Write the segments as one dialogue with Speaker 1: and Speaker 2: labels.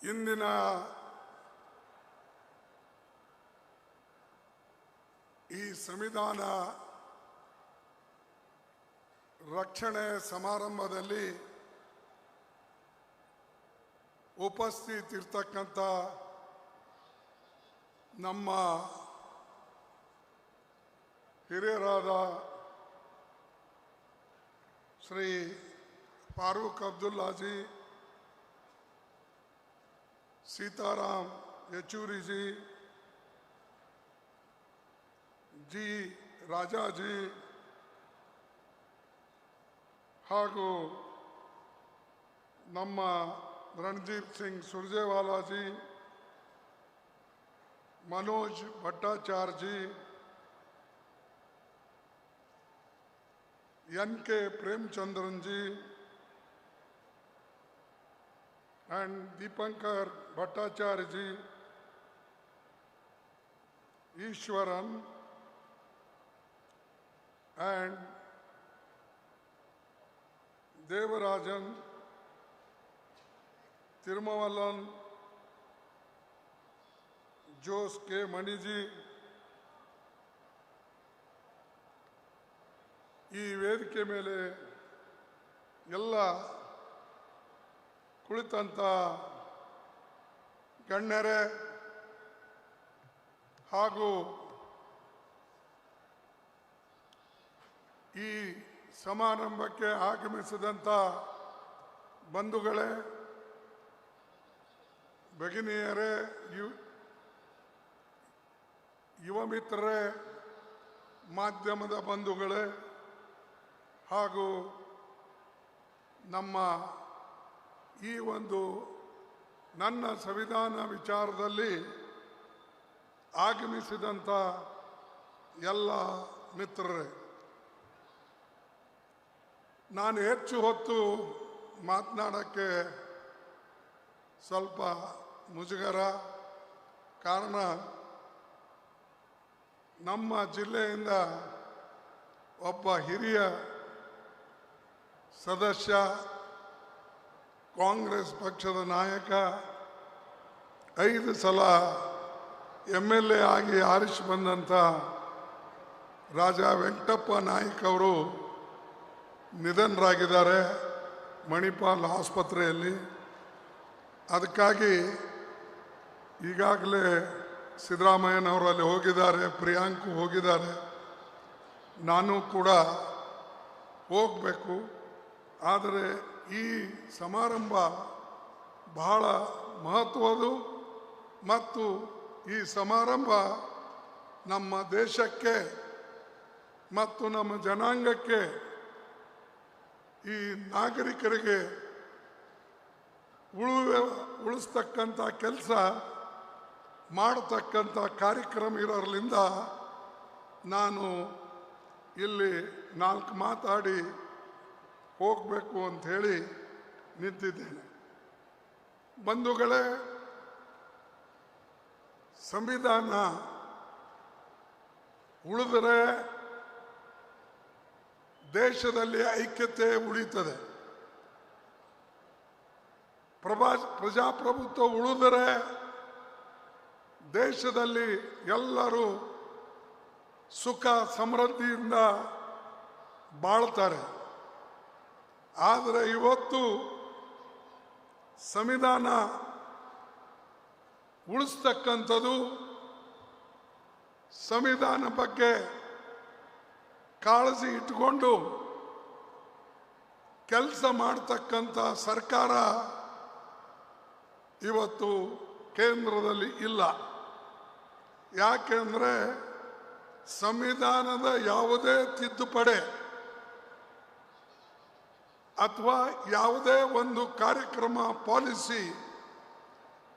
Speaker 1: ಇಂದಿನ ಈ ಸಂವಿಧಾನ ರಕ್ಷಣೆ ಸಮಾರಂಭದಲ್ಲಿ ಉಪಸ್ಥಿತಿರ್ತಕ್ಕಂಥ ನಮ್ಮ ಹಿರಿಯರಾದ ಶ್ರೀ ಫಾರೂಕ್ ಅಬ್ದುಲ್ಲಾಜಿ ಸೀತಾರಾಮ್ ಯಚೂರಿಜಿ ಜಿ ರಾಜಾಜಿ ಹಾಗೂ ನಮ್ಮ Randeep Singh Surjewala ji Manoj Bhattacharjee N K Premachandran G and Deepankar Bhattacharya Ishwaran, and Devarajan, Tirumavalan, Jose K. Maniji, ಈ ವೇದಿಕೆ ಮೇಲೆ ಎಲ್ಲ ಕುಳಿತಂಥ ಗಣ್ಯರೇ ಹಾಗೂ ಈ ಸಮಾರಂಭಕ್ಕೆ ಆಗಮಿಸಿದಂಥ ಬಂಧುಗಳೇ, ಭಗಿನಿಯರೇ, ಯು, ಯುವ ಮಿತ್ರರೇ, ಮಾಧ್ಯಮದ ಬಂಧುಗಳೇ ಹಾಗೂ ನಮ್ಮ ಈ ಒಂದು ನನ್ನ ಸಂವಿಧಾನ ವಿಚಾರದಲ್ಲಿ ಆಗಮಿಸಿದಂಥ ಎಲ್ಲ ಮಿತ್ರರೇ, ನಾನು ಹೆಚ್ಚು ಹೊತ್ತು ಮಾತನಾಡೋಕ್ಕೆ ಸ್ವಲ್ಪ ಮುಜುಗರ. ಕಾರಣ, ನಮ್ಮ ಜಿಲ್ಲೆಯಿಂದ ಒಬ್ಬ ಹಿರಿಯ ಸದಸ್ಯ ಕಾಂಗ್ರೆಸ್ ಪಕ್ಷದ ನಾಯಕ ಐದು ಸಲ ಎಂ ಎಲ್ ಎ ಆಗಿ ಆರಿಸಿ ಬಂದಂಥ ರಾಜ ವೆಂಕಟಪ್ಪ ನಾಯಕ್ ಅವರು ನಿಧನರಾಗಿದ್ದಾರೆ ಮಣಿಪಾಲ್ ಆಸ್ಪತ್ರೆಯಲ್ಲಿ. ಅದಕ್ಕಾಗಿ ಈಗಾಗಲೇ ಸಿದ್ದರಾಮಯ್ಯನವರು ಅಲ್ಲಿ ಹೋಗಿದ್ದಾರೆ, ಪ್ರಿಯಾಂಕು ಹೋಗಿದ್ದಾರೆ. ನಾನು ಕೂಡ ಹೋಗಬೇಕು. ಆದರೆ ಈ ಸಮಾರಂಭ ಬಹಳ ಮಹತ್ವದು ಮತ್ತು ಈ ಸಮಾರಂಭ ನಮ್ಮ ದೇಶಕ್ಕೆ ಮತ್ತು ನಮ್ಮ ಜನಾಂಗಕ್ಕೆ ಈ ನಾಗರಿಕರಿಗೆ ಉಳುವ ಉಳಿಸ್ತಕ್ಕಂಥ ಕೆಲಸ ಮಾಡತಕ್ಕಂಥ ಕಾರ್ಯಕ್ರಮ ಇರೋದ್ರಿಂದ ನಾನು ಇಲ್ಲಿ ನಾಲ್ಕು ಮಾತಾಡಿ ಹೋಗಬೇಕು ಅಂತ ಹೇಳಿ ನಿಂತಿದ್ದೇನೆ. ಬಂಧುಗಳೇ, ಸಂವಿಧಾನ ಉಳಿದರೆ ದೇಶದಲ್ಲಿ ಐಕ್ಯತೆ ಉಳಿತದೆ. ಪ್ರಭಾ, ಪ್ರಜಾಪ್ರಭುತ್ವ ಉಳಿದರೆ ದೇಶದಲ್ಲಿ ಎಲ್ಲರೂ ಸುಖ, ಸಮೃದ್ಧಿಯಿಂದ ಬಾಳ್ತಾರೆ. ಆದರೆ ಇವತ್ತು ಸಂವಿಧಾನ ಉಳಿಸ್ತಕ್ಕಂಥದ್ದು ಸಂವಿಧಾನ ಬಗ್ಗೆ ಕಾಳಜಿ ಇಟ್ಟುಕೊಂಡು ಕೆಲಸ ಮಾಡ್ತಕ್ಕಂಥ ಸರ್ಕಾರ ಇವತ್ತು ಕೇಂದ್ರದಲ್ಲಿ ಇಲ್ಲ. ಯಾಕೆಂದರೆ ಸಂವಿಧಾನದ ಯಾವುದೇ ತಿದ್ದುಪಡಿ ಅಥವಾ ಯಾವುದೇ ಒಂದು ಕಾರ್ಯಕ್ರಮ, ಪಾಲಿಸಿ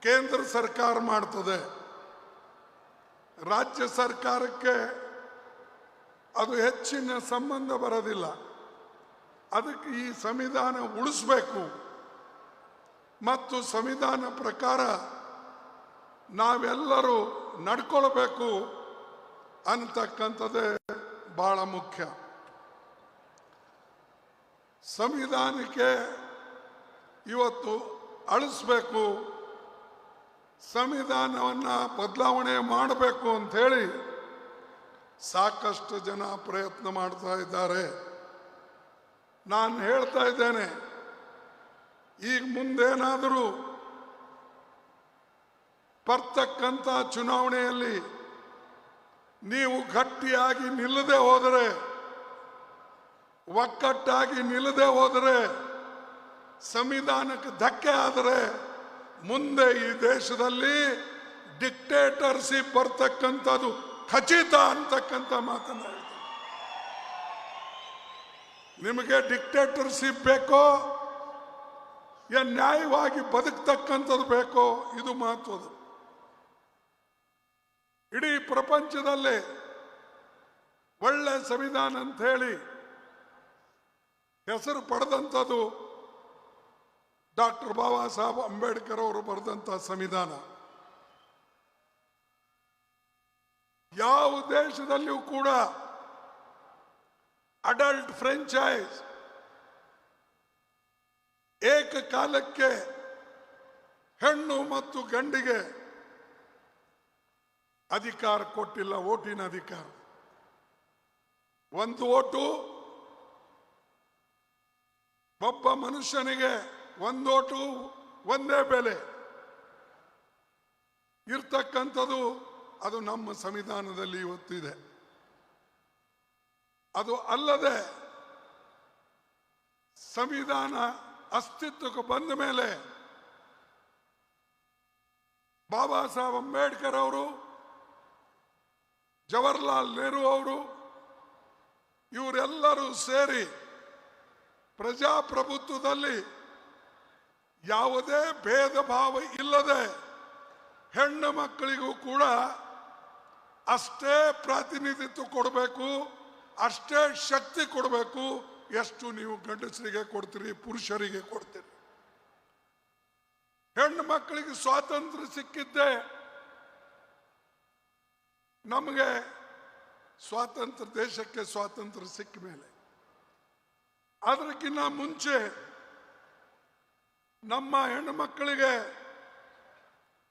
Speaker 1: ಕೇಂದ್ರ ಸರ್ಕಾರ ಮಾಡ್ತದೆ. ರಾಜ್ಯ ಸರ್ಕಾರಕ್ಕೆ ಅದು ಹೆಚ್ಚಿನ ಸಂಬಂಧ ಬರೋದಿಲ್ಲ. ಅದಕ್ಕೆ ಈ ಸಂವಿಧಾನ ಉಳಿಸ್ಬೇಕು. ಮತ್ತು ಸಂವಿಧಾನ ಪ್ರಕಾರ ನಾವೆಲ್ಲರೂ ನಡ್ಕೊಳ್ಬೇಕು ಅಂತಕ್ಕಂಥದ್ದೇ ಬಹಳ ಮುಖ್ಯ. ಸಂವಿಧಾನಕ್ಕೆ ಇವತ್ತು ಅಳಿಸ್ಬೇಕು, ಸಂವಿಧಾನವನ್ನು ಬದಲಾವಣೆ ಮಾಡಬೇಕು ಅಂಥೇಳಿ ಸಾಕಷ್ಟು ಜನ ಪ್ರಯತ್ನ ಮಾಡ್ತಾ ಇದ್ದಾರೆ. ನಾನು ಹೇಳ್ತಾ ಇದ್ದೇನೆ, ಈಗ ಮುಂದೇನಾದರೂ ಬರ್ತಕ್ಕಂಥ ಚುನಾವಣೆಯಲ್ಲಿ ನೀವು ಗಟ್ಟಿಯಾಗಿ ನಿಲ್ಲದೆ ಹೋದರೆ ಒಕ್ಕಟ್ಟಾಗಿ ನಿಲ್ಲದೆ ಹೋದರೆ, ಸಂವಿಧಾನಕ್ಕೆ ಧಕ್ಕೆ ಆದರೆ, ಮುಂದೆ ಈ ದೇಶದಲ್ಲಿ ಡಿಕ್ಟೇಟರ್ಶಿಪ್ ಬರ್ತಕ್ಕಂಥದ್ದು ಖಚಿತ ಅಂತಕ್ಕಂಥ ಮಾತನಾಡಿದೆ ನಿಮಗೆ ಡಿಕ್ಟೇಟರ್ಶಿಪ್ ಬೇಕೋ ಏನ್ ನ್ಯಾಯವಾಗಿ ಬದುಕ್ತಕ್ಕಂಥದ್ದು ಬೇಕೋ, ಇದು ಮಹತ್ವದು ಇಡೀ ಪ್ರಪಂಚದಲ್ಲೇ ಒಳ್ಳೆ ಸಂವಿಧಾನ ಅಂತ ಹೇಳಿ ಹೆಸರು ಪಡೆದಂಥದ್ದು ಡಾಕ್ಟರ್ ಬಾಬಾ ಸಾಹೇಬ್ ಅಂಬೇಡ್ಕರ್ ಅವರು ಬರೆದಂಥ ಸಂವಿಧಾನ. ಯಾವ ದೇಶದಲ್ಲಿಯೂ ಕೂಡ ಅಡಲ್ಟ್ ಫ್ರೆಂಚೈಸ್ ಏಕಕಾಲಕ್ಕೆ ಹೆಣ್ಣು ಮತ್ತು ಗಂಡಿಗೆ ಅಧಿಕಾರ ಕೊಟ್ಟಿಲ್ಲ ಓಟಿನ ಅಧಿಕಾರ. ಒಂದು ಓಟು ಒಬ್ಬ ಮನುಷ್ಯನಿಗೆ ಒಂದೋಟು ಒಂದೇ ಬೆಲೆ. ಇರ್ತಕ್ಕಂಥದ್ದು ಅದು ನಮ್ಮ ಸಂವಿಧಾನದಲ್ಲಿ ಇವತ್ತಿದೆ ಅದು ಅಲ್ಲದೆ ಸಂವಿಧಾನ ಅಸ್ತಿತ್ವಕ್ಕೆ ಬಂದ ಮೇಲೆ ಬಾಬಾ ಸಾಹೇಬ್ ಅಂಬೇಡ್ಕರ್ ಅವರು, ಜವಾಹರ್ಲಾಲ್ ನೆಹರು ಅವರು, ಇವರೆಲ್ಲರೂ ಸೇರಿ ಪ್ರಜಾಪ್ರಭುತ್ವದಲ್ಲಿ ಯಾವುದೇ ಭೇದ ಭಾವ ಇಲ್ಲದೆ ಹೆಣ್ಣು ಮಕ್ಕಳಿಗೂ ಕೂಡ ಅಷ್ಟೇ ಪ್ರಾತಿನಿಧಿತ್ವ ಕೊಡಬೇಕು, ಅಷ್ಟೇ ಶಕ್ತಿ ಕೊಡಬೇಕು. ಎಷ್ಟು ನೀವು ಗಂಡಸರಿಗೆ ಕೊಡ್ತೀರಿ, ಪುರುಷರಿಗೆ ಕೊಡ್ತೀರಿ. ಹೆಣ್ಣು ಮಕ್ಕಳಿಗೆ ಸ್ವಾತಂತ್ರ್ಯ ಸಿಕ್ಕಿದ್ದೆ ನಮಗೆ ಸ್ವಾತಂತ್ರ್ಯ, ದೇಶಕ್ಕೆ ಸ್ವಾತಂತ್ರ್ಯ ಸಿಕ್ಕ ಮೇಲೆ. ಅದಕ್ಕಿಂತ ಮುಂಚೆ ನಮ್ಮ ಹೆಣ್ಣು ಮಕ್ಕಳಿಗೆ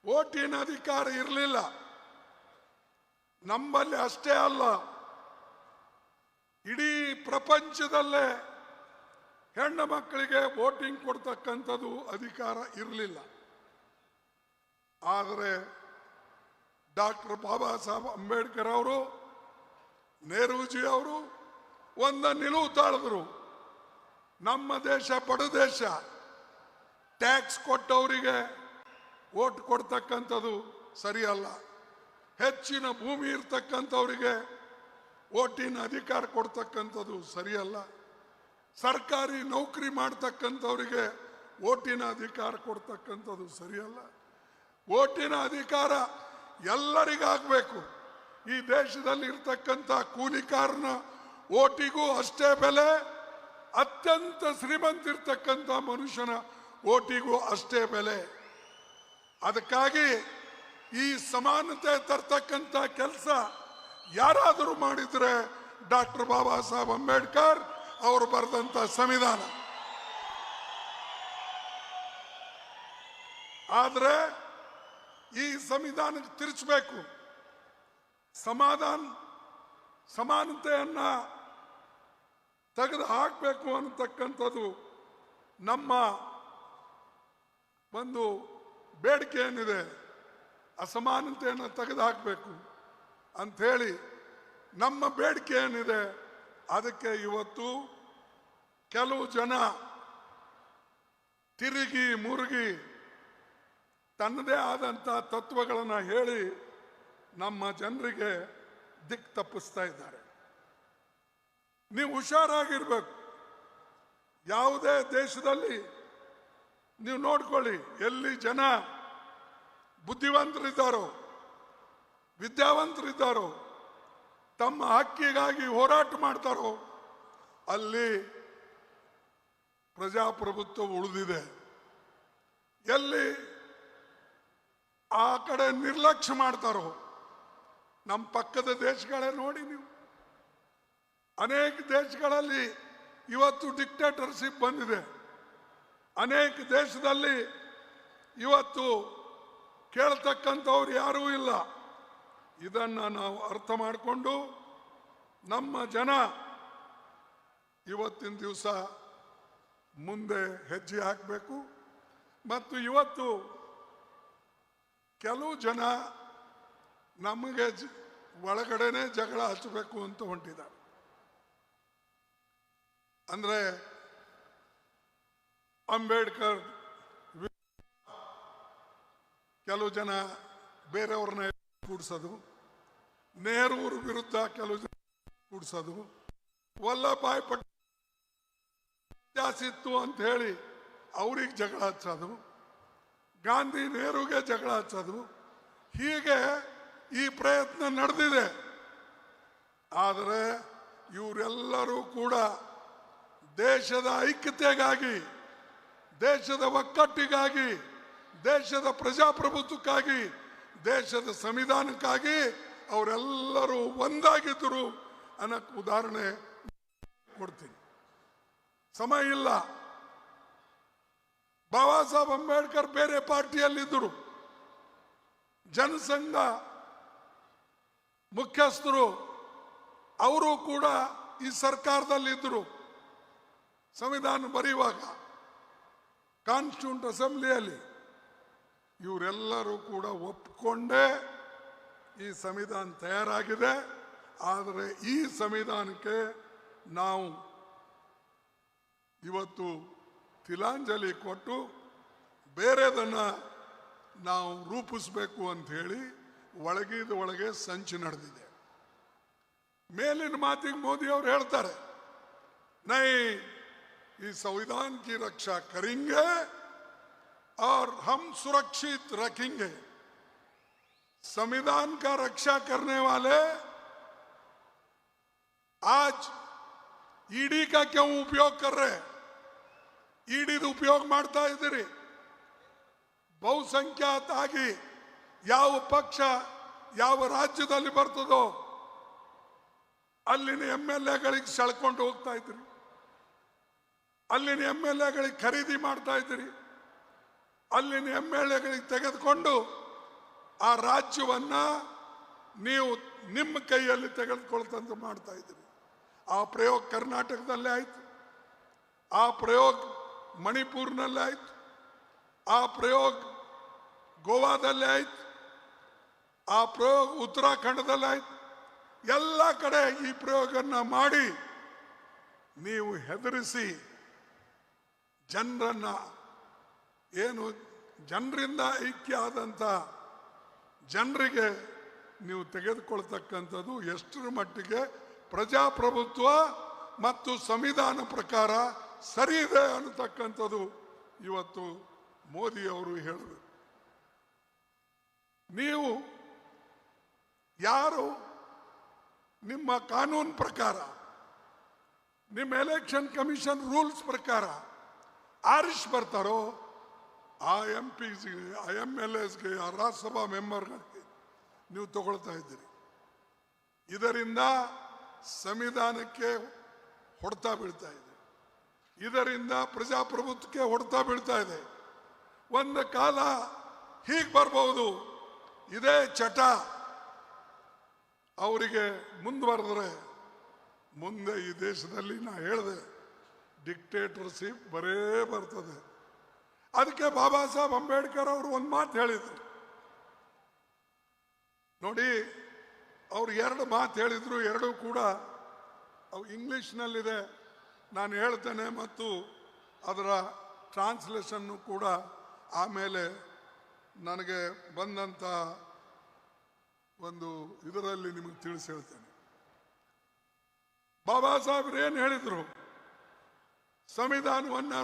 Speaker 1: ಓಟಿನ ಅಧಿಕಾರ ಇರಲಿಲ್ಲ. ನಮ್ಮಲ್ಲಿ ಅಷ್ಟೇ ಅಲ್ಲ, ಇಡೀ ಪ್ರಪಂಚದಲ್ಲೇ ಹೆಣ್ಣು ಮಕ್ಕಳಿಗೆ ವೋಟಿಂಗ್ ಕೊಡ್ತಕ್ಕಂಥದ್ದು ಅಧಿಕಾರ ಇರಲಿಲ್ಲ. ಆದರೆ ಡಾಕ್ಟರ್ ಬಾಬಾ ಸಾಹೇಬ್ ಅಂಬೇಡ್ಕರ್ ಅವರು, ನೆಹರೂಜಿ ಅವರು ಒಂದ ನಿಲುವು ತಾಳಿದ್ರು. ನಮ್ಮ ದೇಶ ಬಡ ದೇಶ. ಟ್ಯಾಕ್ಸ್ ಕೊಟ್ಟವರಿಗೆ ಓಟ್ ಕೊಡ್ತಕ್ಕಂಥದ್ದು ಸರಿಯಲ್ಲ. ಹೆಚ್ಚಿನ ಭೂಮಿ ಇರ್ತಕ್ಕಂಥವರಿಗೆ ಓಟಿನ ಅಧಿಕಾರ ಕೊಡ್ತಕ್ಕಂಥದ್ದು ಸರಿಯಲ್ಲ. ಸರ್ಕಾರಿ ನೌಕರಿ ಮಾಡ್ತಕ್ಕಂಥವರಿಗೆ ಓಟಿನ ಅಧಿಕಾರ ಕೊಡ್ತಕ್ಕಂಥದ್ದು ಸರಿಯಲ್ಲ. ಓಟಿನ ಅಧಿಕಾರ ಎಲ್ಲರಿಗಾಗಬೇಕು. ಈ ದೇಶದಲ್ಲಿ ಇರ್ತಕ್ಕಂಥ ಕೂಲಿಕಾರನ ಓಟಿಗೂ ಅಷ್ಟೇ ಬೆಲೆ ಅತ್ಯಂತ ಶ್ರೀಮಂತಿರ್ತಕ್ಕಂಥ ಮನುಷ್ಯನ ಓಟಿಗೂ ಅಷ್ಟೇ ಬೆಲೆ. ಅದಕ್ಕಾಗಿ ಈ ಸಮಾನತೆ ತರ್ತಕ್ಕಂಥ ಕೆಲಸ ಯಾರಾದರೂ ಮಾಡಿದರೆ ಡಾಕ್ಟರ್ ಬಾಬಾ ಸಾಹೇಬ್ ಅಂಬೇಡ್ಕರ್ ಅವರು ಬರೆದಂಥ ಸಂವಿಧಾನ. ಆದರೆ ಈ ಸಂವಿಧಾನಕ್ಕೆ ತಿರುಚಬೇಕು. ಸಮಾಧಾನ, ಸಮಾನತೆಯನ್ನ ತೆಗೆದು ಹಾಕಬೇಕು ಅನ್ನತಕ್ಕಂಥದ್ದು ನಮ್ಮ ಒಂದು ಬೇಡಿಕೆ ಏನಿದೆ ಅಸಮಾನತೆಯನ್ನು ತೆಗೆದು ಹಾಕಬೇಕು ಅಂಥೇಳಿ ನಮ್ಮ ಬೇಡಿಕೆ ಏನಿದೆ ಅದಕ್ಕೆ ಇವತ್ತು ಕೆಲವು ಜನ ತಿರುಗಿ ಮುರುಗಿ ತನ್ನದೇ ಆದಂಥ ತತ್ವಗಳನ್ನು ಹೇಳಿ ನಮ್ಮ ಜನರಿಗೆ ದಿಕ್ ತಪ್ಪಿಸ್ತಾ ಇದ್ದಾರೆ. ನೀವು ಹುಷಾರಾಗಿರ್ಬೇಕು. ಯಾವುದೇ ದೇಶದಲ್ಲಿ ನೀವು ನೋಡ್ಕೊಳ್ಳಿ, ಎಲ್ಲಿ ಜನ ಬುದ್ಧಿವಂತರಿದ್ದಾರೋ, ವಿದ್ಯಾವಂತರಿದ್ದಾರೋ, ತಮ್ಮ ಹಕ್ಕಿಗಾಗಿ ಹೋರಾಟ ಮಾಡ್ತಾರೋ, ಅಲ್ಲಿ ಪ್ರಜಾಪ್ರಭುತ್ವ ಉಳಿದಿದೆ. ಎಲ್ಲಿ ಆ ಕಡೆ ನಿರ್ಲಕ್ಷ್ಯ ಮಾಡ್ತಾರೋ, ನಮ್ಮ ಪಕ್ಕದ ದೇಶಗಳೇ ನೋಡಿ ನೀವು. ಅನೇಕ ದೇಶಗಳಲ್ಲಿ ಇವತ್ತು ಡಿಕ್ಟೇಟರ್ಶಿಪ್ ಬಂದಿದೆ. ಅನೇಕ ದೇಶದಲ್ಲಿ ಇವತ್ತು ಕೇಳ್ತಕ್ಕಂಥವ್ರು ಯಾರೂ ಇಲ್ಲ. ಇದನ್ನು ನಾವು ಅರ್ಥ ಮಾಡಿಕೊಂಡು ನಮ್ಮ ಜನ ಇವತ್ತಿನ ದಿವಸ ಮುಂದೆ ಹೆಜ್ಜೆ ಹಾಕಬೇಕು. ಮತ್ತು ಇವತ್ತು ಕೆಲವು ಜನ ನಮಗೆ ಒಳಗಡೆನೆ ಜಗಳ ಹಚ್ಚಬೇಕು ಅಂತ ಹೊಂಟಿದ್ದಾರೆ. ಅಂದ್ರೆ ಅಂಬೇಡ್ಕರ್ ಕೆಲವು ಜನ ಬೇರೆಯವ್ರನ್ನ ಕೂಡಿಸೋದು, ನೆಹರೂರ್ ವಿರುದ್ಧ ಕೆಲವು ಜನ ಕೂಡಿಸೋದು ವಲ್ಲಭಾಯ್ ಪಟೇಲ್ ಅಂತ ಹೇಳಿ ಅವ್ರಿಗೆ ಜಗಳ ಹಚ್ಚೋದು, ಗಾಂಧಿ ನೆಹರುಗೆ ಜಗಳ ಹಚ್ಚೋದು, ಹೀಗೆ ಈ ಪ್ರಯತ್ನ ನಡೆದಿದೆ. ಆದರೆ ಇವರೆಲ್ಲರೂ ಕೂಡ ದೇಶದ ಐಕ್ಯತೆಗಾಗಿ, ದೇಶದ ಒಕ್ಕಟ್ಟಿಗಾಗಿ, ದೇಶದ ಪ್ರಜಾಪ್ರಭುತ್ವಕ್ಕಾಗಿ, ದೇಶದ ಸಂವಿಧಾನಕ್ಕಾಗಿ ಅವರೆಲ್ಲರೂ ಒಂದಾಗಿದ್ದರು ಅನ್ನಕ್ಕೆ ಉದಾಹರಣೆ ಕೊಡ್ತೀನಿ. ಸಮಯ ಇಲ್ಲ. ಬಾಬಾ ಸಾಹೇಬ್ ಅಂಬೇಡ್ಕರ್ ಬೇರೆ ಪಾರ್ಟಿಯಲ್ಲಿದ್ದರು. ಜನಸಂಘ ಮುಖ್ಯಸ್ಥರು, ಅವರು ಕೂಡ ಈ ಸರ್ಕಾರದಲ್ಲಿದ್ದರು. ಸಂವಿಧಾನ ಬರೆಯುವಾಗ ಕಾನ್ಸ್ಟಿಟ್ಯೂಂಟ್ ಅಸೆಂಬ್ಲಿಯಲ್ಲಿ ಇವರೆಲ್ಲರೂ ಕೂಡ ಒಪ್ಕೊಂಡೇ ಈ ಸಂವಿಧಾನ ತಯಾರಾಗಿದೆ. ಆದರೆ ಈ ಸಂವಿಧಾನಕ್ಕೆ ನಾವು ಇವತ್ತು ತಿಲಾಂಜಲಿ ಕೊಟ್ಟು ಬೇರೆದನ್ನ ನಾವು ರೂಪಿಸಬೇಕು ಅಂತ ಹೇಳಿ ಒಳಗಿದ ಒಳಗೆ ಸಂಚು ನಡೆದಿದೆ. ಮೇಲಿನ ಮಾತಿಗೆ ಮೋದಿ ಅವರು ಹೇಳ್ತಾರೆ, ನೈ ಈ ಸಂವಿಧಾನ की रक्षा करेंगे और हम सुरक्षित रखेंगे संविधान का रक्षा करने वाले आज ईडी का क्यों उपयोग कर रहे हैं ಈಡಿದು ಉಪಯೋಗ ಮಾಡ್ತಾ ಇದ್ದೀರಿ ಬಹುಸಂಖ್ಯಾತ ಆಗಿ ಯಾವ ಪಕ್ಷ ಯಾವ ರಾಜ್ಯದಲ್ಲಿ ಬರ್ತದೋ ಅಲ್ಲಿನ ಎಂ ಎಲ್ ಎಗಳಿಗೆ ಸೆಳ್ಕೊಂಡು ಹೋಗ್ತಾ ಇದ್ರಿ ಅಲ್ಲಿನ ಎಂ ಎಲ್ ಎಗಳಿಗೆ ಖರೀದಿ ಮಾಡ್ತಾ ಇದ್ರಿ ಅಲ್ಲಿನ ಎಂ ಎಲ್ ಎಗಳಿಗೆ ತೆಗೆದುಕೊಂಡು ಆ ರಾಜ್ಯವನ್ನ ನೀವು ನಿಮ್ಮ ಕೈಯಲ್ಲಿ ತೆಗೆದುಕೊಳ್ತಂತ ಮಾಡ್ತಾ ಇದ್ರಿ ಆ ಪ್ರಯೋಗ ಕರ್ನಾಟಕದಲ್ಲೇ ಆಯ್ತು. ಆ ಪ್ರಯೋಗ ಮಣಿಪುರ್ನಲ್ಲೇ ಆಯ್ತು. ಆ ಪ್ರಯೋಗ ಗೋವಾದಲ್ಲೇ ಆಯ್ತು. ಆ ಪ್ರಯೋಗ ಉತ್ತರಾಖಂಡದಲ್ಲೇ ಆಯ್ತು. ಎಲ್ಲ ಕಡೆ ಈ ಪ್ರಯೋಗನ್ನ ಮಾಡಿ ನೀವು ಹೆದರಿಸಿ ಜನರನ್ನ ಏನು ಜನರಿಂದ ಐಕ್ಯ ಆದಂಥ ಜನರಿಗೆ ನೀವು ತೆಗೆದುಕೊಳ್ತಕ್ಕಂಥದ್ದು ಎಷ್ಟರ ಮಟ್ಟಿಗೆ ಪ್ರಜಾಪ್ರಭುತ್ವ ಮತ್ತು ಸಂವಿಧಾನ ಪ್ರಕಾರ ಸರಿ ಇದೆ ಅನ್ನತಕ್ಕಂಥದ್ದು ಇವತ್ತು ಮೋದಿ ಅವರು ಹೇಳಿದರು. ನೀವು ಯಾರು ನಿಮ್ಮ ಕಾನೂನು ಪ್ರಕಾರ, ನಿಮ್ಮ ಎಲೆಕ್ಷನ್ ಕಮಿಷನ್ ರೂಲ್ಸ್ ಪ್ರಕಾರ ಆರಿಸ್ ಬರ್ತಾರೋ, ಆ ಎಂ ಪಿಸ್ಗೆ ಆ ಎಂ ಎಲ್ ಎಸ್ಗೆ ಆ ರಾಜ್ಯಸಭಾ ಮೆಂಬರ್ಗಳಿಗೆ ನೀವು ತಗೊಳ್ತಾ ಇದ್ದೀರಿ. ಇದರಿಂದ ಸಂವಿಧಾನಕ್ಕೆ ಹೊಡೆತ ಬೀಳ್ತಾ ಇದೆ. ಇದರಿಂದ ಪ್ರಜಾಪ್ರಭುತ್ವಕ್ಕೆ ಹೊಡೆತ ಬೀಳ್ತಾ ಇದೆ. ಒಂದು ಕಾಲ ಹೀಗೆ ಬರ್ಬೋದು, ಇದೇ ಚಟ. ಅವರಿಗೆ ಮುಂದುವರೆದ್ರೆ, ಮುಂದೆ ಈ ದೇಶದಲ್ಲಿ ನಾ ಹೇಳಿದೆ ಡಿಕ್ಟೇಟರ್ಶಿಪ್ ಬರೇ ಬರ್ತದೆ. ಅದಕ್ಕೆ ಬಾಬಾ ಸಾಹೇಬ್ ಅಂಬೇಡ್ಕರ್ ಅವರು ಒಂದು ಮಾತು ಹೇಳಿದರು. ನೋಡಿ, ಅವ್ರು ಎರಡು ಮಾತು ಹೇಳಿದರು, ಎರಡೂ ಕೂಡ ಅವು ಇಂಗ್ಲೀಷ್ನಲ್ಲಿದೆ. ನಾನು ಹೇಳ್ತೇನೆ ಮತ್ತು ಅದರ ಟ್ರಾನ್ಸ್ಲೇಷನ್ನು ಕೂಡ ಆಮೇಲೆ ನನಗೆ ಬಂದಂಥ ಒಂದು ಇದರಲ್ಲಿ ನಿಮಗೆ ತಿಳಿಸಿ ಹೇಳ್ತೇನೆ. ಬಾಬಾ ಸಾಹೇಬ್ರು ಏನು ಹೇಳಿದ್ರು? ಸಂವಿಧಾನವನ್ನ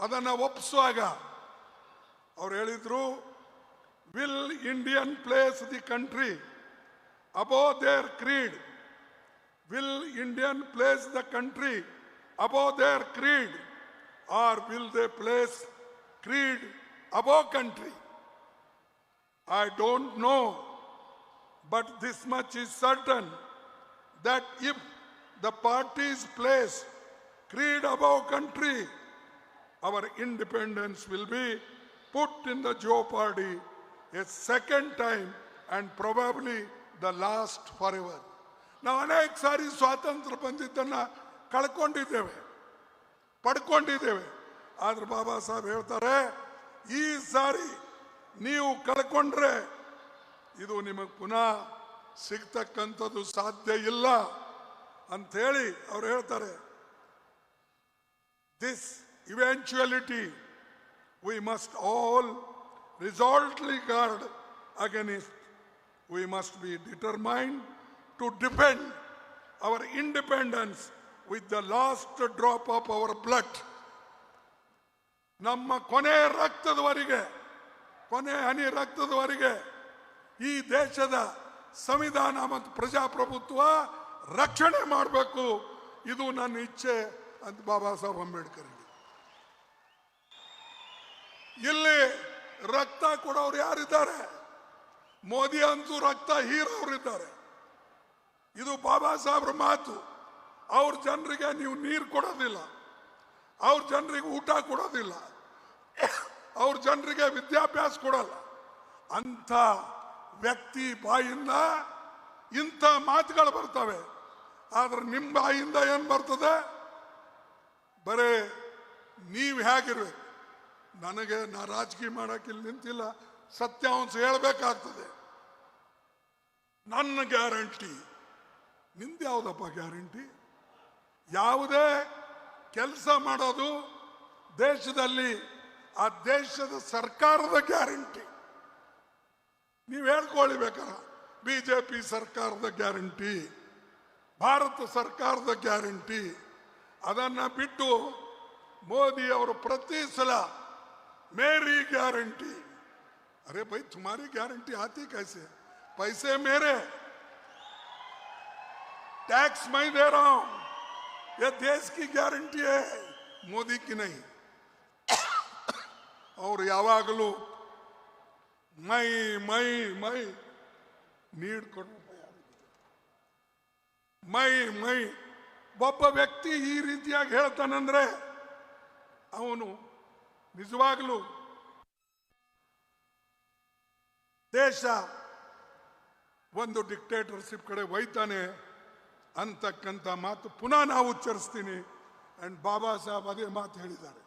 Speaker 1: ಅದನ್ನು ಒಪ್ಪಿಸುವಾಗ ಅವ್ರು ಹೇಳಿದ್ರು will Indian place the country above their creed will Indian place the country above their creed or will they place creed above country I don't know but this much is certain that if the parties place creed above country, our independence will be put in the jeopardy a second time and probably the last forever. ನಾವು ಅನೇಕ ಸಾರಿ ಸ್ವಾತಂತ್ರ್ಯ ಬಂದಿದ್ದನ್ನ ಕಳ್ಕೊಂಡಿದ್ದೇವೆ ಪಡ್ಕೊಂಡಿದ್ದೇವೆ ಆದ್ರೆ ಬಾಬಾ ಸಾಹೇಬ್ ಹೇಳ್ತಾರೆ ಈ ಸಾರಿ ನೀವು ಕಳ್ಕೊಂಡ್ರೆ ಇದು ನಿಮಗೆ ಪುನಃ ಸಿಗ್ತಕ್ಕಂಥದ್ದು ಸಾಧ್ಯ ಇಲ್ಲ ಅಂಥೇಳಿ ಅವ್ರು ಹೇಳ್ತಾರೆ this eventuality we must all resolutely guard against. We must be determined to defend our independence with the last drop of our blood. ನಮ್ಮ ಕೊನೆ ರಕ್ತದವರೆಗೆ ಕೊನೆ ಹನಿ ರಕ್ತದವರೆಗೆ ಈ ದೇಶದ ಸಂವಿಧಾನ ಮತ್ತು ಪ್ರಜಾಪ್ರಭುತ್ವ ರಕ್ಷಣೆ ಮಾಡಬೇಕು ಇದು ನನ್ನ ಇಚ್ಛೆ ಅಂತ ಬಾಬಾ ಸಾಹೇಬ್ ಅಂಬೇಡ್ಕರ್ ಇಲ್ಲಿ ರಕ್ತ ಕೊಡೋರು ಯಾರಿದ್ದಾರೆ? ಮೋದಿ ಅಂತೂ ರಕ್ತ ಹೀರೋರಿದ್ದಾರೆ ಇದು ಬಾಬಾ ಸಾಹೇಬ್ರ ಮಾತು. ಅವ್ರ ಜನರಿಗೆ ನೀವು ನೀರು ಕೊಡೋದಿಲ್ಲ. ಅವ್ರ ಜನರಿಗೆ ಊಟ ಕೊಡೋದಿಲ್ಲ. ಅವ್ರ ಜನರಿಗೆ ವಿದ್ಯಾಭ್ಯಾಸ ಕೊಡಲ್ಲ. ಅಂಥ ವ್ಯಕ್ತಿ ಬಾಯಿಂದ ಇಂಥ ಮಾತುಗಳು ಬರ್ತವೆ. ಆದ್ರೆ ನಿಮ್ಮ ಬಾಯಿಂದ ಏನು ಬರ್ತದೆ? ಬರೇ, ನೀವು ಹೇಗಿರ್ಬೇಕು? ನನಗೆ ನಾ ರಾಜಕೀಯ ಇಲ್ಲಿ ನಿಂತಿಲ್ಲ. ಸತ್ಯಾಂಶ ಹೇಳಬೇಕಾಗ್ತದೆ. ನನ್ನ ಗ್ಯಾರಂಟಿ. ನಿಂದ ಯಾವುದಪ್ಪ ಗ್ಯಾರಂಟಿ? ಯಾವುದೇ ಕೆಲಸ ಮಾಡೋದು ದೇಶದಲ್ಲಿ, ಆ ದೇಶದ ಸರ್ಕಾರದ ಗ್ಯಾರಂಟಿ. ನೀವು ಹೇಳ್ಕೊಳ್ಳಿ ಜೆ ಬಿಜೆಪಿ ಸರ್ಕಾರದ ಗ್ಯಾರಂಟಿ, ಭಾರತ ಸರ್ಕಾರದ ಗ್ಯಾರಂಟಿ. ಅದನ್ನ ಬಿಟ್ಟು ಮೋದಿ ಅವರು ಪ್ರತಿ ಸಲ मेरी गारंटी अरे भाई तुम्हारी गारंटी आती कैसे पैसे मेरे टैक्स मैं दे रहा हूं ये देश की गारंटी है मोदी की नहीं और ಯಾವಾಗಲೂ ಮೈ ಮೈ ಮೈ ನೀಡ್ಕೊಡ್ರಪ್ಪ ಯಾರಿಗೆ ಮೈ ಮೈ ಒಬ್ಬ ವ್ಯಕ್ತಿ ಈ ರೀತಿಯಾಗಿ ಹೇಳ್ತಾನಂದ್ರೆ ಅವನು ನಿಜವಾಗ್ಲೂ ದೇಶ ಒಂದು ಡಿಕ್ಟೇಟರ್ಶಿಪ್ ಕಡೆ ಒಯ್ತಾನೆ ಅಂತಕ್ಕಂಥ ಮಾತು ಪುನಃ ನಾವು ಉಚ್ಚರಿಸ್ತೀನಿ. ಅಂಡ್ ಬಾಬಾ ಸಾಹೇಬ್ ಅದೇ ಮಾತು ಹೇಳಿದ್ದಾರೆ.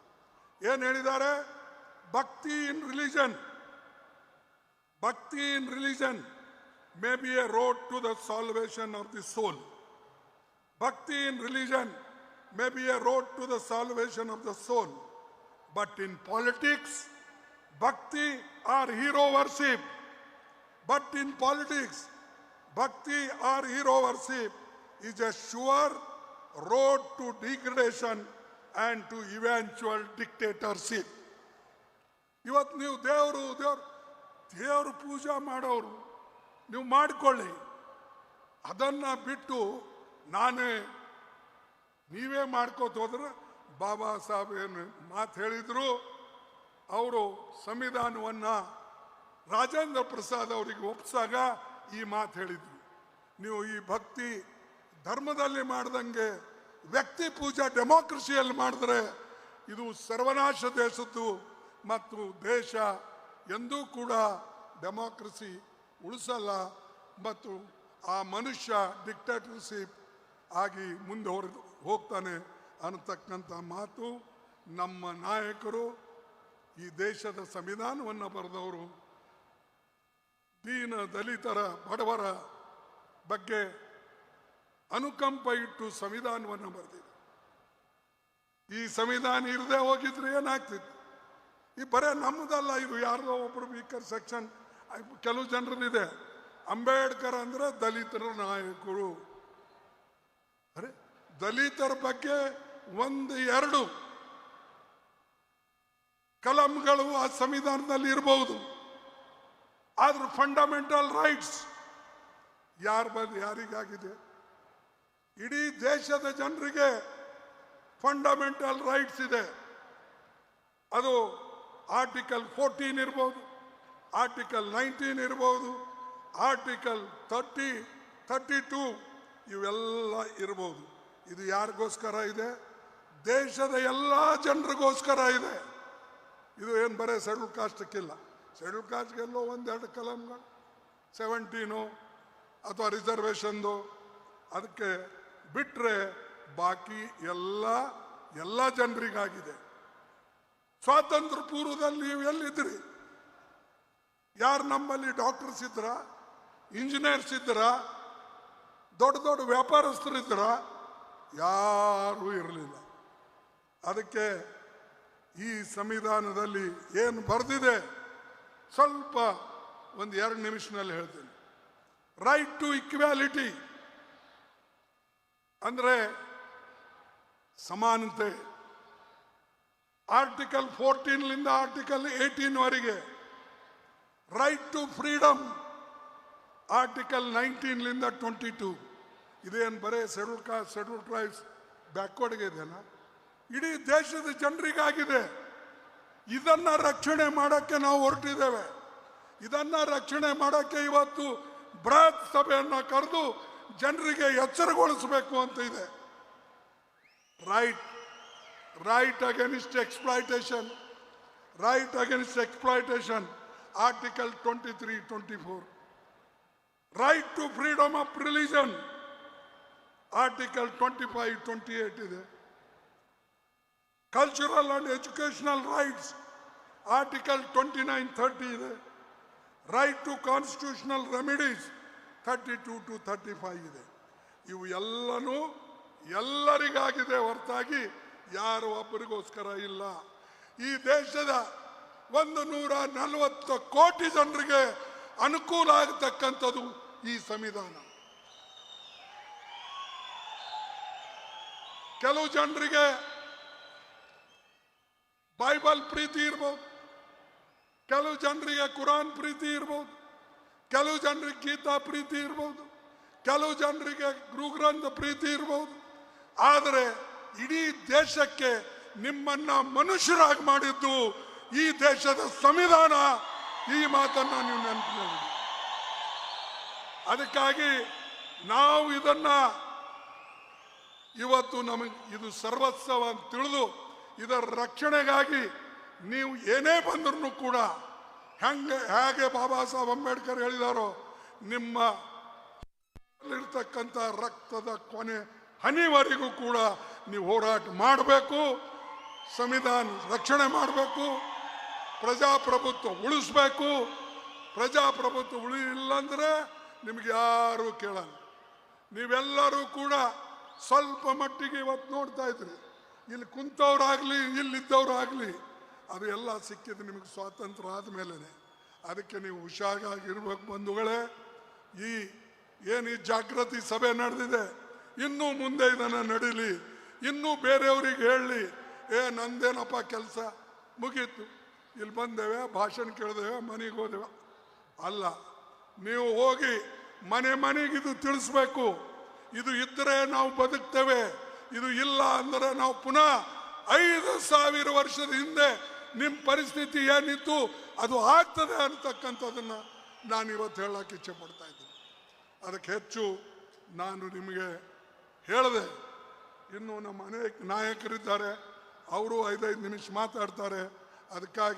Speaker 1: ಏನು ಹೇಳಿದ್ದಾರೆ? Bhakti in religion bhakti in religion may be a road to the salvation of the soul Bhakti in religion may be a road to the salvation of the soul, but in politics, bhakti or hero worship. But in politics, bhakti or hero worship is a sure road to degradation and to eventual dictatorship. ಇವತ್ತು ನೀವು ದೇವರು ದೇವ್ರು ದೇವರು ಪೂಜಾ ಮಾಡೋರು ನೀವು ಮಾಡಿಕೊಳ್ಳಿ ಅದನ್ನ ಬಿಟ್ಟು ನಾನೇ ನೀವೇ ಮಾಡ್ಕೋತ ಹೋದ್ರೆ ಬಾಬಾ ಸಾಹೇಬ್ ಏನು ಮಾತು ಹೇಳಿದ್ರು. ಅವರು ಸಂವಿಧಾನವನ್ನು ರಾಜೇಂದ್ರ ಪ್ರಸಾದ್ ಅವರಿಗೆ ಒಪ್ಪಿಸಾಗ ಈ ಮಾತು ಹೇಳಿದರು. ನೀವು ಈ ಭಕ್ತಿ ಧರ್ಮದಲ್ಲಿ ಮಾಡ್ದಂಗೆ ವ್ಯಕ್ತಿ ಪೂಜಾ ಡೆಮೋಕ್ರಸಿಯಲ್ಲಿ ಮಾಡಿದ್ರೆ ಇದು ಸರ್ವನಾಶ ದೇಶದ್ದು ಮತ್ತು ದೇಶ ಎಂದೂ ಕೂಡ ಡೆಮೋಕ್ರಸಿ ಉಳಿಸಲ್ಲ ಮತ್ತು ಆ ಮನುಷ್ಯ ಡಿಕ್ಟೇಟರ್ಶಿಪ್ ಆಗಿ ಮುಂದೆ ಹೊರದು ಹೋಗ್ತಾನೆ ಅನ್ನತಕ್ಕಂಥ ಮಾತು ನಮ್ಮ ನಾಯಕರು ಈ ದೇಶದ ಸಂವಿಧಾನವನ್ನು ಬರೆದವರು ದೀನ ದಲಿತರ ಬಡವರ ಬಗ್ಗೆ ಅನುಕಂಪ ಇಟ್ಟು ಸಂವಿಧಾನವನ್ನು ಬರೆದಿದೆ. ಈ ಸಂವಿಧಾನ ಇರದೆ ಹೋಗಿದ್ರೆ ಏನಾಗ್ತಿತ್ತು? ಈ ಬರೇ ನಮ್ಮದಲ್ಲ ಇದು ಯಾರದೋ ಒಬ್ರು ವೀಕರ್ ಸೆಕ್ಷನ್, ಕೆಲವು ಜನರಿದೆ. ಅಂಬೇಡ್ಕರ್ ಅಂದ್ರೆ ದಲಿತರ ನಾಯಕರು. ದಲಿತರ ಬಗ್ಗೆ ಒಂದು, ಎರಡು ಕಲಂಗಳು ಆ ಸಂವಿಧಾನದಲ್ಲಿ ಇರಬಹುದು ಆದ್ರೆ ಫಂಡಮೆಂಟಲ್ ರೈಟ್ಸ್ ಯಾರ ಬಂದು ಯಾರಿಗಾಗಿದೆ? ಇಡೀ ದೇಶದ ಜನರಿಗೆ ಫಂಡಮೆಂಟಲ್ ರೈಟ್ಸ್ ಇದೆ. ಅದು ಆರ್ಟಿಕಲ್ ಫೋರ್ಟೀನ್ ಇರ್ಬೋದು ಆರ್ಟಿಕಲ್ ನೈನ್ಟೀನ್ ಇರ್ಬೋದು ಆರ್ಟಿಕಲ್ ತರ್ಟಿ ಥರ್ಟಿ ಟೂ ಇವೆಲ್ಲ ಇರ್ಬೋದು. ಇದು ಯಾರಿಗೋಸ್ಕರ ಇದೆ? ದೇಶದ ಎಲ್ಲ ಜನರಿಗೋಸ್ಕರ ಇದೆ. ಇದು ಏನು ಬರೀ ಸೆಡ್ಯೂಲ್ ಕಾಸ್ಟ್ಕ್ಕಿಲ್ಲ. ಸೆಡ್ಯೂಲ್ ಕಾಸ್ಟ್ಗೆಲ್ಲೋ ಒಂದೆರಡು ಕಲಂಗಳು. ಸೆವೆಂಟೀನು ಅಥವಾ ರಿಸರ್ವೇಷನ್ದು. ಅದಕ್ಕೆ ಬಿಟ್ಟರೆ ಬಾಕಿ ಎಲ್ಲ ಎಲ್ಲ ಜನರಿಗಾಗಿದೆ. ಸ್ವಾತಂತ್ರ್ಯ ಪೂರ್ವದಲ್ಲಿ ನೀವು ಎಲ್ಲಿದ್ರಿ ಯಾರು ನಮ್ಮಲ್ಲಿ ಡಾಕ್ಟರ್ಸ್ ಇದ್ರ ಇಂಜಿನಿಯರ್ಸ್ ಇದ್ರ ದೊಡ್ಡ ದೊಡ್ಡ ವ್ಯಾಪಾರಸ್ಥರಿದ್ರ ಯಾರೂ ಇರಲಿಲ್ಲ. ಅದಕ್ಕೆ ಈ ಸಂವಿಧಾನದಲ್ಲಿ ಏನು ಬರೆದಿದೆ ಸ್ವಲ್ಪ ಒಂದು ಎರಡು ನಿಮಿಷನಲ್ಲಿ ಹೇಳ್ತೇನೆ. ರೈಟ್ ಟು ಇಕ್ವಾಲಿಟಿ ಅಂದರೆ ಸಮಾನತೆ. ಆರ್ಟಿಕಲ್ ಫೋರ್ಟೀನ್ಲಿಂದ ಆರ್ಟಿಕಲ್ ಏಯ್ಟೀನ್ ವರೆಗೆ ರೈಟ್ ಟು ಫ್ರೀಡಮ್ ಆರ್ಟಿಕಲ್ ನೈನ್ಟೀನ್ಲಿಂದ ಟ್ವೆಂಟಿ ಟೂ ಇದೇನು ಬರೀ ಶೆಡ್ಯೂಲ್ ಕಾಸ್ಟ್ ಶೆಡ್ಯೂಲ್ ಟ್ರೈಬ್ಸ್ ಬ್ಯಾಕ್ವರ್ಡ್ಗೆ ಇದೆಯಲ್ಲ? ಇಡೀ ದೇಶದ ಜನರಿಗಾಗಿದೆ. ಇದನ್ನು ರಕ್ಷಣೆ ಮಾಡೋಕ್ಕೆ ನಾವು ಹೊರಟಿದ್ದೇವೆ. ಇದನ್ನು ರಕ್ಷಣೆ ಮಾಡೋಕ್ಕೆ ಇವತ್ತು ಬೃಹತ್ ಸಭೆಯನ್ನು ಕರೆದು ಜನರಿಗೆ ಎಚ್ಚರಗೊಳಿಸಬೇಕು ಅಂತ ಇದೆ. Right. Right against exploitation right against exploitation article twenty three, twenty four. Right to freedom of religion. Article twenty five twenty eight ಇದೆ. Cultural and educational rights article twenty nine thirty ಇದೆ. Right to constitutional remedies thirty two two thirty five ಇದೆ. ಇವು ಎಲ್ಲನೂ ಎಲ್ಲರಿಗಾಗಿದೆ ಹೊರತಾಗಿ ಯಾರು ಒಬ್ಬರಿಗೋಸ್ಕರ ಇಲ್ಲ. ಈ ದೇಶದ ಒಂದು ನೂರ ನಲವತ್ತು ಕೋಟಿ ಜನರಿಗೆ ಅನುಕೂಲ ಆಗತಕ್ಕಂಥದ್ದು ಈ ಸಂವಿಧಾನ. ಕೆಲವು ಜನರಿಗೆ ಬೈಬಲ್ ಪ್ರೀತಿ ಇರ್ಬೋದು. ಕೆಲವು ಜನರಿಗೆ ಕುರಾನ್ ಪ್ರೀತಿ ಇರ್ಬೋದು. ಕೆಲವು ಜನರಿಗೆ ಗೀತಾ ಪ್ರೀತಿ ಇರ್ಬೋದು. ಕೆಲವು ಜನರಿಗೆ ಗುರುಗ್ರಂಥ ಪ್ರೀತಿ ಇರ್ಬೋದು. ಆದರೆ ಇಡೀ ದೇಶಕ್ಕೆ ನಿಮ್ಮನ್ನ ಮನುಷ್ಯರಾಗಿ ಮಾಡಿದ್ದು ಈ ದೇಶದ ಸಂವಿಧಾನ. ಈ ಮಾತನ್ನ ನೀವು ನೆನಪಿನಲ್ಲಿ ಅದಕ್ಕಾಗಿ ನಾವು ಇದನ್ನ ಇವತ್ತು ನಮಗೆ ಇದು ಸರ್ವಸ್ವ ಅಂತ ತಿಳಿದು ಇದರ ರಕ್ಷಣೆಗಾಗಿ ನೀವು ಏನೇ ಬಂದ್ರೂ ಕೂಡ ಹೆಂಗೆ ಹೇಗೆ ಬಾಬಾ ಸಾಹೇಬ್ ಅಂಬೇಡ್ಕರ್ ಹೇಳಿದಾರೋ ನಿಮ್ಮ ಇರ್ತಕ್ಕಂಥ ರಕ್ತದ ಕೊನೆ ಹನಿವರೆಗೂ ಕೂಡ ನೀವು ಹೋರಾಟ ಮಾಡಬೇಕು, ಸಂವಿಧಾನ ರಕ್ಷಣೆ ಮಾಡಬೇಕು, ಪ್ರಜಾಪ್ರಭುತ್ವ ಉಳಿಸ್ಬೇಕು. ಪ್ರಜಾಪ್ರಭುತ್ವ ಉಳಿಲಿಲ್ಲ ಅಂದರೆ ನಿಮ್ಗೆ ಯಾರೂ ಕೇಳಲ್ಲ. ನೀವೆಲ್ಲರೂ ಕೂಡ ಸ್ವಲ್ಪ ಮಟ್ಟಿಗೆ ಇವತ್ತು ನೋಡ್ತಾ ಇದ್ರಿ. ಇಲ್ಲಿ ಕುಂತವ್ರಾಗ್ಲಿ ಇಲ್ಲಿದ್ದವ್ರಾಗ್ಲಿ ಅದು ಎಲ್ಲ ಸಿಕ್ಕಿದ್ದು ನಿಮಗೆ ಸ್ವಾತಂತ್ರ್ಯ ಆದಮೇಲೆ ಅದಕ್ಕೆ ನೀವು ಹುಷಾರಾಗಿರ್ಬೇಕು ಬಂಧುಗಳೇ. ಈ ಏನು ಈ ಜಾಗೃತಿ ಸಭೆ ನಡೆದಿದೆ, ಇನ್ನೂ ಮುಂದೆ ಇದನ್ನು ನಡೀಲಿ, ಇನ್ನೂ ಬೇರೆಯವ್ರಿಗೆ ಹೇಳಲಿ ಏ, ನಂದೇನಪ್ಪ ಕೆಲಸ? ಮುಗೀತು. ಇಲ್ಲಿ ಬಂದೇವೆ, ಭಾಷಣ ಕೇಳಿದೇವೆ, ಮನೆಗೆ ಹೋದೇವೆ. ಅಲ್ಲ, ನೀವು ಹೋಗಿ ಮನೆ ಮನೆಗಿದು ತಿಳಿಸ್ಬೇಕು. ಇದು ಇದ್ದರೆ ನಾವು ಬದುಕ್ತೇವೆ. ಇದು ಇಲ್ಲ ಅಂದರೆ ನಾವು ಪುನಃ ಐದು ಸಾವಿರ ವರ್ಷದ ಹಿಂದೆ ನಿಮ್ಮ ಪರಿಸ್ಥಿತಿ ಏನಿತ್ತು, ಅದು ಆಗ್ತದೆ ಅಂತಕ್ಕಂಥದ್ದನ್ನ ನಾನು ಇವತ್ತು ಹೇಳಕ್ಕೆ ಇಚ್ಛೆ ಪಡ್ತಾ ಇದ್ದೀನಿ. ಅದಕ್ಕೆ ಹೆಚ್ಚು ನಾನು ನಿಮಗೆ ಹೇಳಿದೆ, ಇನ್ನು ನಮ್ಮ ಅನೇಕ ನಾಯಕರಿದ್ದಾರೆ, ಅವರು ಐದೈದು ನಿಮಿಷ ಮಾತಾಡ್ತಾರೆ. ಅದಕ್ಕಾಗಿ